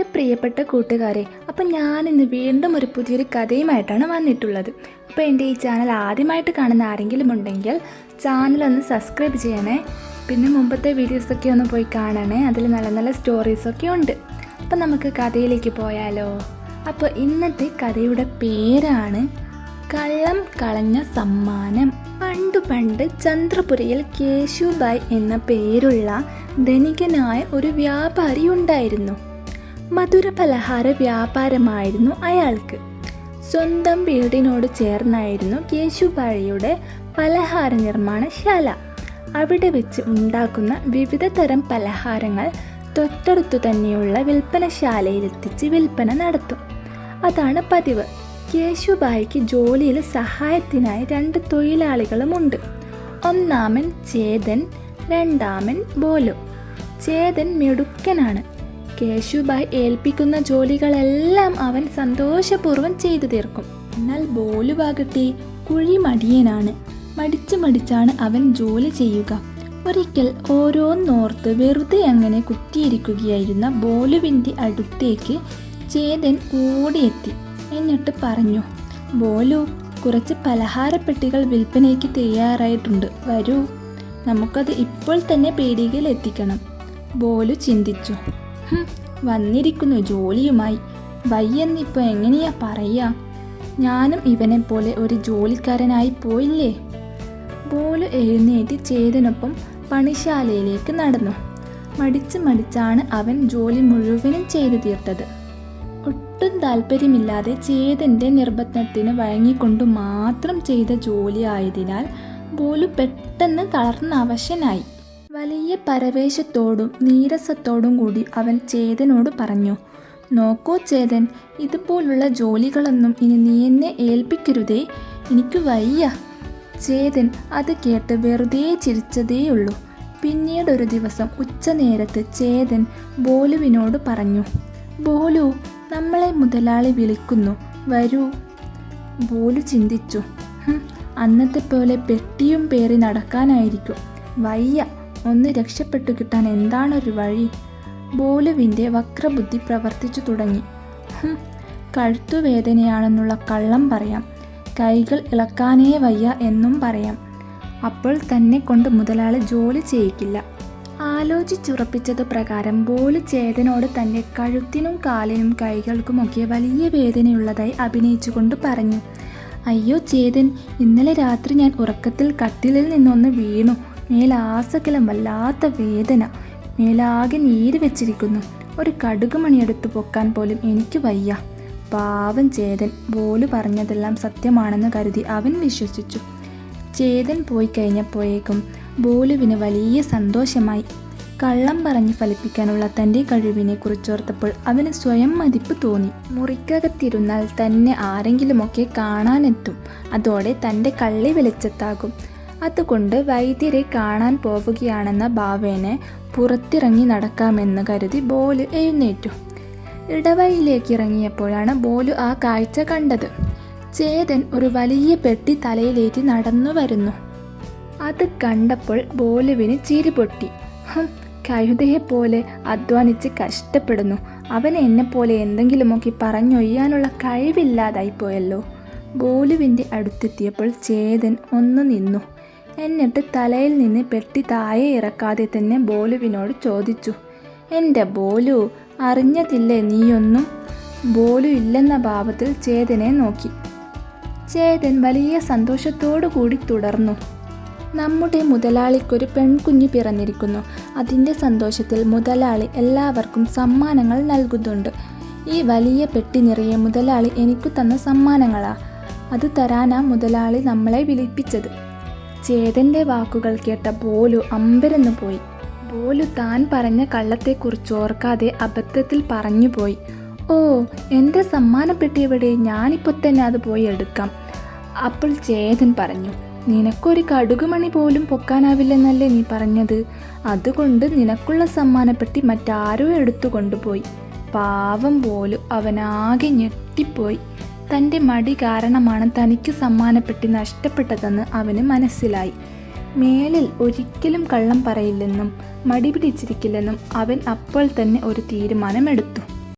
എന്റെ പ്രിയപ്പെട്ട കൂട്ടുകാരെ അപ്പം ഞാനിന്ന് വീണ്ടും ഒരു പുതിയൊരു കഥയുമായിട്ടാണ് വന്നിട്ടുള്ളത്. അപ്പോൾ എന്റെ ഈ ചാനൽ ആദ്യമായിട്ട് കാണുന്ന ആരെങ്കിലും ഉണ്ടെങ്കിൽ ചാനൽ ഒന്ന് സബ്സ്ക്രൈബ് ചെയ്യണേ. പിന്നെ മുമ്പത്തെ വീഡിയോസൊക്കെ ഒന്ന് പോയി കാണണേ. അതിൽ നല്ല നല്ല സ്റ്റോറീസൊക്കെ ഉണ്ട്. അപ്പം നമുക്ക് കഥയിലേക്ക് പോയാലോ? അപ്പോൾ ഇന്നത്തെ കഥയുടെ പേരാണ് കള്ളം കളഞ്ഞ സമ്മാനം. പണ്ട് പണ്ട് ചന്ദ്രപുരയിൽ കേശുബായ് എന്ന പേരുള്ള ധനികനായ ഒരു വ്യാപാരി ഉണ്ടായിരുന്നു. മധുര പലഹാര വ്യാപാരമായിരുന്നു അയാൾക്ക്. സ്വന്തം വീടിനോട് ചേർന്നായിരുന്നു കേശുബായിയുടെ പലഹാര നിർമ്മാണശാല. അവിടെ വെച്ച് ഉണ്ടാക്കുന്ന വിവിധ തരം പലഹാരങ്ങൾ തൊട്ടടുത്തു തന്നെയുള്ള വിൽപ്പനശാലയിലെത്തിച്ച് വിൽപ്പന നടത്തും. അതാണ് പതിവ്. കേശുബായിക്ക് ജോലിയിൽ സഹായത്തിനായി രണ്ട് തൊഴിലാളികളുമുണ്ട്. ഒന്നാമൻ ചേതൻ രണ്ടാമൻ ബോലു. ചേതൻ മിടുക്കനാണ്. കേശുബായ് ഏൽപ്പിക്കുന്ന ജോലികളെല്ലാം അവൻ സന്തോഷപൂർവം ചെയ്തു തീർക്കും. എന്നാൽ ബോലുവാകട്ടെ കുഴിമടിയനാണ്. മടിച്ചു മടിച്ചാണ് അവൻ ജോലി ചെയ്യുക. ഒരിക്കൽ ഓരോന്നോർത്ത് വെറുതെ അങ്ങനെ കുത്തിയിരിക്കുകയായിരുന്ന ബോലുവിന്റെ അടുത്തേക്ക് ചേതൻ ഓടിയെത്തി. എന്നിട്ട് പറഞ്ഞു ബോലു കുറച്ച് പലഹാരപ്പെട്ടികൾ വിൽപ്പനയ്ക്ക് തയ്യാറായിട്ടുണ്ട്. വരൂ. നമുക്കത് ഇപ്പോൾ തന്നെ പേടികയിൽ എത്തിക്കണം ബോലു ചിന്തിച്ചു. "ഹും, വന്നിരിക്കുന്നു ജോലിയുമായി. വയ്യെന്നിപ്പോൾ എങ്ങനെയാ പറയാ? ഞാനും ഇവനെ പോലെ ഒരു ജോലിക്കാരനായി പോയില്ലേ? ബോലു എഴുന്നേറ്റ് ചേതനൊപ്പം പണിശാലയിലേക്ക് നടന്നു. മടിച്ച് മടിച്ചാണ് അവൻ ജോലി മുഴുവനും ചെയ്തു തീർത്തത്. ഒട്ടും താല്പര്യമില്ലാതെ ചേതന്റെ നിർബന്ധത്തിന് വഴങ്ങിക്കൊണ്ട് മാത്രം ചെയ്ത ജോലി ആയതിനാൽ ബോലു പെട്ടെന്ന് തളർന്ന അവശനായി. വലിയ പരവേശത്തോടും നീരസത്തോടും കൂടി അവൻ ചേതനോട് പറഞ്ഞു നോക്കൂ ചേതൻ ഇതുപോലുള്ള ജോലികളൊന്നും ഇനി നീ എന്നെ ഏൽപ്പിക്കരുതേ എനിക്ക് വയ്യ. ചേതൻ അത് കേട്ട് വെറുതെ ചിരിച്ചതേയുള്ളൂ. പിന്നീട് ഒരു ദിവസം ഉച്ചനേരത്ത് ചേതൻ ബോലുവിനോട് പറഞ്ഞു ബോലു നമ്മളെ മുതലാളി വിളിക്കുന്നു വരൂ. ബോലു ചിന്തിച്ചു അന്നത്തെ പോലെ പെട്ടിയും പേറി നടക്കാനായിരിക്കും വയ്യ. ഒന്ന് രക്ഷപ്പെട്ടു കിട്ടാൻ എന്താണൊരു വഴി? ബോലുവിന്റെ വക്രബുദ്ധി പ്രവർത്തിച്ചു തുടങ്ങി. "ഹും, കഴുത്തുവേദനയാണെന്നുള്ള കള്ളം പറയാം. കൈകൾ ഇളക്കാനേ വയ്യ എന്നും പറയാം. അപ്പോൾ തന്നെ കൊണ്ട് മുതലാളി ജോലി ചെയ്യിക്കില്ല. ആലോചിച്ചുറപ്പിച്ചത് പ്രകാരം ബോലു ചേതനോട് തന്റെ കഴുത്തിനും കാലിനും കൈകൾക്കുമൊക്കെ വലിയ വേദനയുള്ളതായി അഭിനയിച്ചുകൊണ്ട് പറഞ്ഞു. അയ്യോ ചേതൻ ഇന്നലെ രാത്രി ഞാൻ ഉറക്കത്തിൽ കട്ടിലിൽ നിന്നൊന്ന് വീണു. മേലാസകലം വല്ലാത്ത വേദന. മേലാകെ നീര് വെച്ചിരിക്കുന്നു. ഒരു കടുകുമണിയെടുത്ത് പൊക്കാൻ പോലും എനിക്ക് വയ്യ. പാവം ചേതൻ ബോലു പറഞ്ഞതെല്ലാം സത്യമാണെന്ന് കരുതി അവൻ വിശ്വസിച്ചു. ചേതൻ പോയി കഴിഞ്ഞപ്പോഴേക്കും ബോലുവിന് വലിയ സന്തോഷമായി. കള്ളം പറഞ്ഞ് ഫലിപ്പിക്കാനുള്ള തന്റെ കഴിവിനെ കുറിച്ചോർത്തപ്പോൾ അവന് സ്വയം മതിപ്പ് തോന്നി. മുറിക്കകത്തിരുന്നാൽ തന്നെ ആരെങ്കിലുമൊക്കെ കാണാനെത്തും. അതോടെ തന്റെ കള്ളി വെളിച്ചത്താകും. അതുകൊണ്ട് വൈദ്യരെ കാണാൻ പോവുകയാണെന്ന ഭാവേനെ പുറത്തിറങ്ങി നടക്കാമെന്ന് കരുതി ബോൽ എഴുന്നേറ്റു. ഇടവഴിയിലേക്ക് ഇറങ്ങിയപ്പോഴാണ് ബോലു ആ കാഴ്ച കണ്ടത്. ചേതൻ ഒരു വലിയ പെട്ടി തലയിലേറ്റി നടന്നു വരുന്നു. അത് കണ്ടപ്പോൾ ബോലുവിന് ചിരി പൊട്ടി. കഴുതയെപ്പോലെ അധ്വാനിച്ച് കഷ്ടപ്പെടുന്നു. അവൻ എന്നെപ്പോലെ എന്തെങ്കിലുമൊക്കെ പറഞ്ഞൊയ്യാനുള്ള കഴിവില്ലാതായി പോയല്ലോ ബോലുവിന്റെ അടുത്തെത്തിയപ്പോൾ ചേതൻ ഒന്ന് നിന്നു. എന്നിട്ട് തലയിൽ നിന്ന് പെട്ടി താഴെ ഇറക്കാതെ തന്നെ ബോലുവിനോട് ചോദിച്ചു എന്റെ ബോലു അറിഞ്ഞതില്ലേ നീയൊന്നും? ബോലു ഇല്ലെന്ന ഭാവത്തിൽ ചേതനെ നോക്കി. ചേതൻ വലിയ സന്തോഷത്തോടു കൂടി തുടർന്നു. നമ്മുടെ മുതലാളിക്കൊരു പെൺകുഞ്ഞു പിറന്നിരിക്കുന്നു. അതിന്റെ സന്തോഷത്തിൽ മുതലാളി എല്ലാവർക്കും സമ്മാനങ്ങൾ നൽകുന്നുണ്ട്. ഈ വലിയ പെട്ടി നിറയെ മുതലാളി എനിക്ക് തന്ന സമ്മാനങ്ങളാ. അത് തരാനാ മുതലാളി നമ്മളെ വിളിപ്പിച്ചത്. ചേതന്റെ വാക്കുകൾ കേട്ട ബോലു അമ്പരന്നു പോയി. ബോലു താൻ പറഞ്ഞ കള്ളത്തെക്കുറിച്ച് ഓർക്കാതെ അബദ്ധത്തിൽ പറഞ്ഞുപോയി ഓ എന്റെ സമ്മാനപ്പെട്ടി എവിടെ ഞാനിപ്പോൾ തന്നെ അത് പോയി എടുക്കാം അപ്പോൾ ചേതൻ പറഞ്ഞു. നിനക്കൊരു കടുകുമണി പോലും പൊക്കാനാവില്ലെന്നല്ലേ നീ പറഞ്ഞത്? അതുകൊണ്ട് നിനക്കുള്ള സമ്മാനപ്പെട്ടി മറ്റാരോ എടുത്തു കൊണ്ടുപോയി. പാവം പോലും അവനാകെ ഞെട്ടിപ്പോയി. തന്റെ മടി കാരണമാണ് തനിക്ക് സമ്മാനപ്പെട്ടി നഷ്ടപ്പെട്ടതെന്ന് അവന് മനസ്സിലായി. മേലിൽ ഒരിക്കലും കള്ളം പറയില്ലെന്നും മടി പിടിച്ചിരിക്കില്ലെന്നും അവൻ അപ്പോൾ തന്നെ ഒരു തീരുമാനമെടുത്തു.